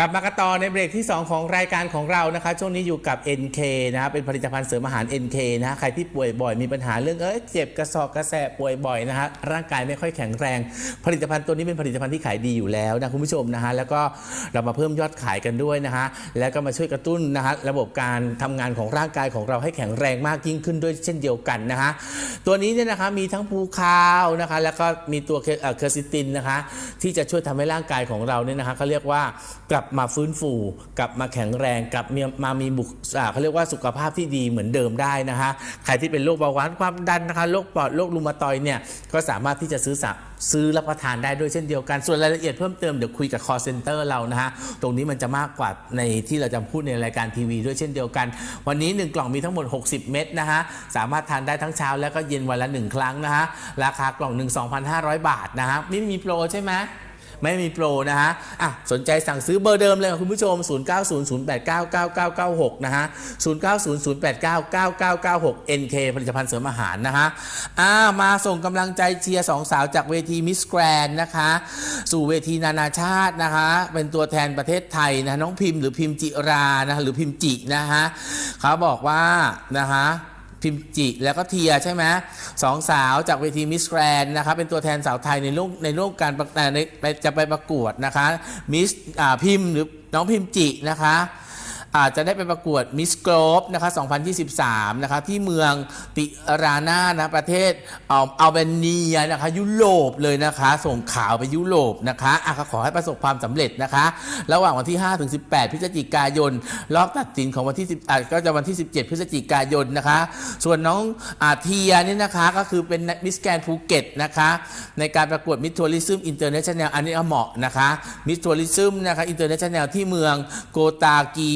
กลับมากันต่อในเบรกที่ 2 ของรายการของเรานะคะช่วงนี้อยู่กับ NK นะครับเป็นผลิตภัณฑ์เสริมอาหาร NK นะฮะใครที่ป่วยบ่อยมีปัญหาเรื่องเอ้ยเจ็บกระสอบกระแสะป่วยบ่อยนะฮะร่างกายไม่ค่อยแข็งแรง ผลิตภัณฑ์ตัวนี้เป็นผลิตภัณฑ์ที่ขายดีอยู่แล้วนะคุณผู้ชมนะฮะแล้วก็เรามาเพิ่มยอดขายกันด้วยนะฮะแล้วก็มาช่วยกระตุ้นนะฮะระบบการทำงานของร่างกายของเราให้แข็งแรงมากยิ่งขึ้นด้วยเช่นเดียวกันนะฮะตัวนี้เนี่ยนะคะมีทั้งภูคาวนะคะแล้วก็มีตัวเคอร์ซิตินนะคะที่จะช่วยทำให้ร่างกายของเราเนี่ยนะคะเขาเรียกว่ากลับมาฟื้นฟู กลับมาแข็งแรงกลับมมามีบุคเขาเรียกว่าสุขภาพที่ดีเหมือนเดิมได้นะคะใครที่เป็นโรคเบาหวานความดันนะคะโรคปอดโรครูมาตอยเนี่ยก็สามารถที่จะซื้อซื้อรับประทานได้ด้วยเช่นเดียวกัน ส่วนรายละเอียดเพิ่มเติมเดี๋ยวคุยกับ call center เรานะฮะตรงนี้มันจะมากกว่าในที่เราจะพูดในรายการทีวีด้วยเช่นเดียวกัน วันนี้ 1 กล่องมีทั้งหมด 60 เม็ดนะฮะสามารถทานได้ทั้งเช้าแล้วก็เย็นวันละ 1 ครั้งนะฮะราคากล่องหนึ่ง2,500 บาทนะฮะไม่มีโปรใช่ไหม ไม่มีโปรนะฮะอะสนใจสั่งซื้อเบอร์เดิมเลยคุณผู้ชม 0900899996 นะฮะ 0900899996 NK ผลิตภัณฑ์เสริมอาหารนะฮะอ่ามาส่งกำลังใจเชียร์สองสาวจากเวทีมิสแกรนนะคะ สู่เวทีนานาชาตินะคะ เป็นตัวแทนประเทศไทยนะน้องพิมพ์หรือพิมพ์จิรานะหรือพิมพ์จินะฮะเขาบอกว่านะฮะ พิมจิแล้วก็เทียใช่ไหมสองสาวจากเวทีมิสแกรนนะครับเป็นตัวแทนสาวไทยในโลกในโลกการในไปจะไปประกวดนะคะมิสพิมหรือน้องพิมจินะคะ อาจจะได้ไปประกวดมิสโกรฟนะคะ2023 นะคะที่เมืองติรานานะประเทศอัลอัลเบเนียนะคะยุโรปเลยนะคะ ส่งข่าวไปยุโรปนะคะอะขอให้ประสบความสำเร็จนะคะ ระหว่างวันที่ 5 ถึง 18 พฤศจิกายน รอบตัดสินของวันที่10อะก็จะวันที่ 17 พฤศจิกายนนะคะ ส่วนน้องอาเทียนี่นะคะก็คือเป็นมิสแกนภูเก็ตนะคะในการประกวดมิทัวริซึมอินเตอร์เนชั่นแนลอันนี้เหมาะนะคะมิทัวริซึมนะคะอินเตอร์เนชั่นแนลที่เมืองโกตากี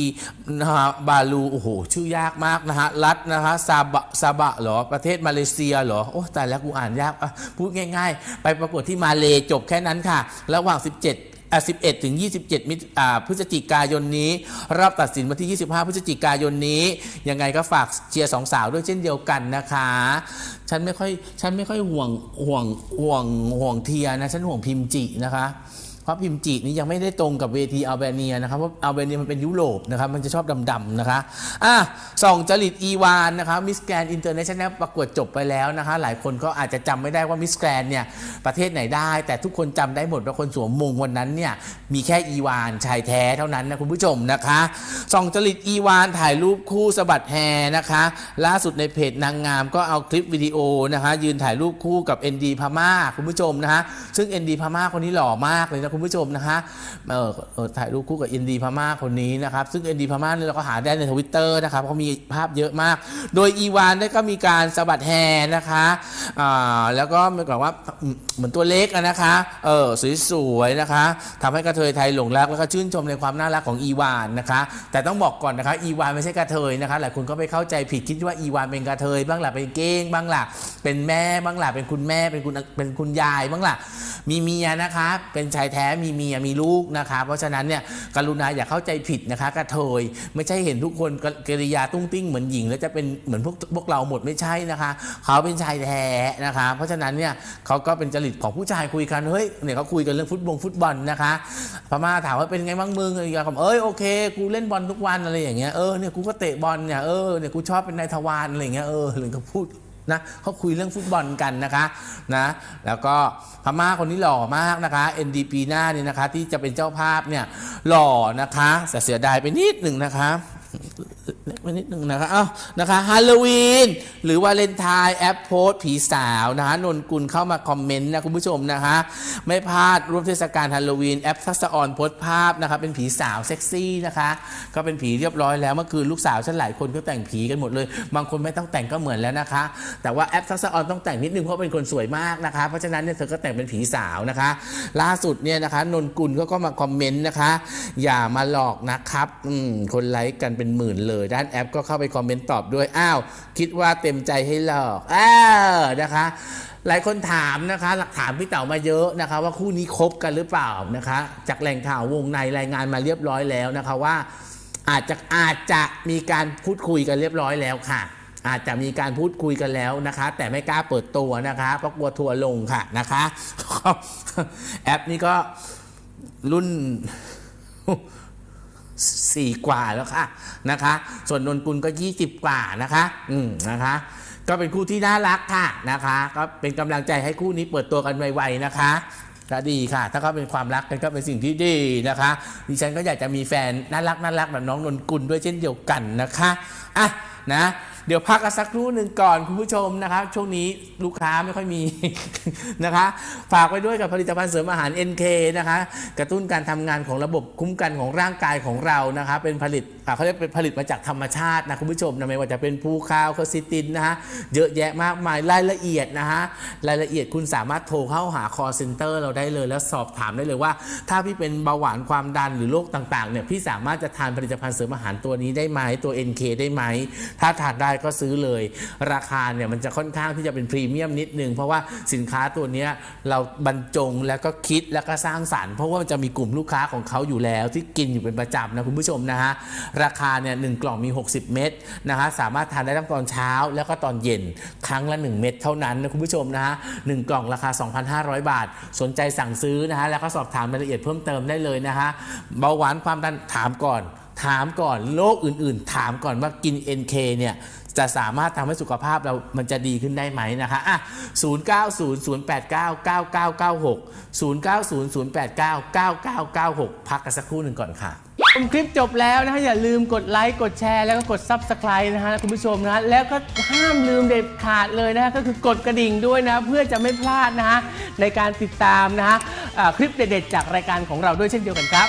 นะฮะบาลูโอ้โหชื่อยากมากนะฮะรัฐนะคะซาบะซาบะเหรอประเทศมาเลเซียเหรอโอ้แต่แล้วกูอ่านยากพูดง่าย ๆ ไปประกวดที่มาเลจบแค่นั้นค่ะ ระหว่าง 17อะ11ถึง 27 มิถุอ่าพฤศจิกายนนี้ รอบตัดสินวันที่ 25 พฤศจิกายนนี้ ยังไงก็ฝากเชียร์สองสาวด้วยเช่นเดียวกันนะคะ ฉันไม่ค่อย ฉันไม่ค่อยห่วงห่วงห่วงห่วงเทียนะ ฉันห่วงพิมจินะคะ เพราะพิมจินี่ยังไม่ได้ตรงกับเวทีอัลเบเนียนะครับเพราะอัลเบเนียมันเป็นยุโรปนะครับมันจะชอบดำๆนะคะอะส่องจริตอีวานนะคะมิสแกรนอินเตอร์เนชั่นแนลประกวดจบไปแล้วนะคะหลายคนก็อาจจะจำไม่ได้ว่ามิสแกรนเนี่ยประเทศไหนได้ แต่ทุกคนจำได้หมดว่าคนสวมมงวันนั้นเนี่ยมีแค่อีวานชายแท้เท่านั้นนะคุณผู้ชมนะคะส่องจริตอีวานถ่ายรูปคู่สะบัดแฮนะคะล่าสุดในเพจนางงามก็เอาคลิปวิดีโอนะคะยืนถ่ายรูปคู่กับ ND พม่าคุณผู้ชมนะคะซึ่ง ND พม่าคนนี้หล่อมากเลยนะคุณผู้ชมนะคะเออถ่ายรูปคู่กับ ND พม่าคนนี้นะครับ ซึ่ง ND พม่าเนี่ยเราก็หาได้ในทวิตเตอร์นะครับเขามีภาพเยอะมาก โดยอีวานได้ก็มีการสะบัดแฮนะคะอ่าแล้วก็เหมือนกับว่าเหมือนตัวเล็กอะนะคะเออสวยๆนะคะทำให้กระเทยไทยหลงรักแล้วก็ชื่นชมในความน่ารักของอีวานนะคะ แต่ต้องบอกก่อนนะคะอีวานไม่ใช่กระเทยนะคะหลายคนก็ไปเข้าใจผิดคิดว่าอีวานเป็นกระเทยบ้างหล่ะเป็นเก้งบ้างหล่ะเป็นแม่บ้างหล่ะเป็นคุณแม่เป็นคุณเป็นคุณยายบ้างหล่ะมีเมียนะคะเป็นชายแท้มีเมียมีลูกนะคะ เพราะฉะนั้นเนี่ยกรุณาอย่าเข้าใจผิดนะคะกระเทยไม่ใช่เห็นทุกคนกิริยาตุ้งติ้งเหมือนหญิง แล้วจะเป็นเหมือนพวกพวกเราหมดไม่ใช่นะคะ เขาเป็นชายแท้นะคะ เพราะฉะนั้นเนี่ยเขาก็เป็นจริตของผู้ชายคุยกันเฮ้ยเนี่ยเขาคุยกันเรื่องฟุตบอลฟุตบอลนะคะพม่าถามว่าเป็นไงบ้างมึงอะไรอย่างเงี้ยเอ้ยโอเคกูเล่นบอลทุกวันอะไรอย่างเงี้ยเออเนี่ยกูก็เตะบอลเนี่ยเออเนี่ยกูชอบเป็นนายทวารอะไรอย่างเงี้ยเออหรือเขาพูด นะเขาคุยเรื่องฟุตบอลกันนะคะนะแล้วก็พม่าคนนี้หล่อมากนะคะ NDP หน้าเนี่ยนะคะที่จะเป็นเจ้าภาพเนี่ยหล่อนะคะแต่เสียดายไปนิดหนึ่งนะคะเล็กไปนิดนึงนะคะเอ้านะคะฮาโลวีนหรือว่าเลนไทน์แอปโพสผีสาวนะคะนนกุลเข้ามาคอมเมนต์นะคุณผู้ชมนะคะ ไม่พลาดร่วมเทศกาลฮาโลวีนแอปทักษะออนโพสภาพนะคะเป็นผีสาวเซ็กซี่นะคะ ก็เป็นผีเรียบร้อยแล้วเมื่อคืนลูกสาวฉันหลายคนก็แต่งผีกันหมดเลย บางคนไม่ต้องแต่งก็เหมือนแล้วนะคะ แต่ว่าแอปทักษะออนต้องแต่งนิดนึงเพราะเป็นคนสวยมากนะคะ เพราะฉะนั้นเนี่ยเธอก็แต่งเป็นผีสาวนะคะ ล่าสุดเนี่ยนะคะนนกุลก็ก็มาคอมเมนต์นะคะ อย่ามาหลอกนะครับอืมคนไลค์กันเป็นหมื่นเลยด้านแอปก็เข้าไปคอมเมนต์ตอบด้วย อ้าว คิดว่าเต็มใจให้หลอกอ้าวนะคะ หลายคนถามนะคะหลักถามพี่เต๋ามาเยอะนะคะ ว่าคู่นี้คบกันหรือเปล่านะคะ จากแหล่งข่าววงในรายงานมาเรียบร้อยแล้วนะคะว่า อาจจะอาจจะมีการพูดคุยกันเรียบร้อยแล้วค่ะ อาจจะมีการพูดคุยกันแล้วนะคะ แต่ไม่กล้าเปิดตัวนะคะเพราะกลัวทัวร์ลงค่ะนะคะ แอปนี้ก็รุ่น สี่กว่าแล้วค่ะนะคะ ส่วนนนกุลก็ยี่สิบกว่านะคะ อืมนะคะ ก็เป็นคู่ที่น่ารักค่ะนะคะ ก็เป็นกำลังใจให้คู่นี้เปิดตัวกันไวๆนะคะก็ดีค่ะ ถ้าเขาเป็นความรักกันก็เป็นสิ่งที่ดีนะคะ ดิฉันก็อยากจะมีแฟนน่ารักน่ารักแบบน้องนนกุลด้วยเช่นเดียวกันนะคะ อะนะ เดี๋ยวพักกันสักครู่หนึ่งก่อนคุณผู้ชมนะคะช่วงนี้ลูกค้าไม่ค่อยมีนะคะ ฝากไว้ด้วยกับผลิตภัณฑ์เสริมอาหาร NK นะคะ กระตุ้นการทำงานของระบบคุ้มกันของร่างกายของเรานะคะเป็นผลิตเขาเรียกเป็นผลิตมาจากธรรมชาตินะคุณผู้ชมนะไม่ว่าจะเป็นภูคาวคาซิตินนะฮะเยอะแยะมากมายรายละเอียดนะฮะรายละเอียดคุณสามารถโทรเข้าหา call center เราได้เลย แล้วสอบถามได้เลยว่า ถ้าพี่เป็นเบาหวานความดันหรือโรคต่างๆเนี่ยพี่สามารถจะทานผลิตภัณฑ์เสริมอาหารตัวนี้ได้ไหมตัว NK ได้ไหมถ้าทานได้ก็ซื้อเลย ราคาเนี่ยมันจะค่อนข้างที่จะเป็นพรีเมียมนิดนึง เพราะว่าสินค้าตัวนี้เราบรรจงแล้วก็คิดแล้วก็สร้างสรรค์ เพราะว่ามันจะมีกลุ่มลูกค้าของเขาอยู่แล้ว ที่กินอยู่เป็นประจำนะคุณผู้ชมนะฮะราคาเนี่ยหนึ่งกล่องมี 60 เม็ดนะฮะสามารถทานได้ทั้งตอนเช้าแล้วก็ตอนเย็นครั้งละ 1 เม็ดเท่านั้นนะคุณผู้ชมนะฮะหนึ่งกล่องราคา 2,500 บาท สนใจสั่งซื้อนะฮะแล้วก็สอบถามรายละเอียดเพิ่มเติมได้เลยนะฮะเบาหวานความดันถามก่อน ถามก่อนโรคอื่นๆ ถามก่อนว่ากิน NK เนี่ยจะสามารถทำให้สุขภาพเรามันจะดีขึ้นได้ไหมนะคะอะ0900899996 0900899996 พักกันสักครู่หนึ่งก่อนค่ะชมคลิปจบแล้วนะฮะอย่าลืมกดไลค์กดแชร์แล้วก็กด Subscribe นะฮะคุณผู้ชมนะแล้วก็ห้ามลืมเด็ดขาดเลยนะฮะก็คือกดกระดิ่งด้วยนะ เพื่อจะไม่พลาดนะฮะในการติดตามนะฮะอ่าคลิปเด็ดๆจากรายการของเราด้วยเช่นเดียวกันครับ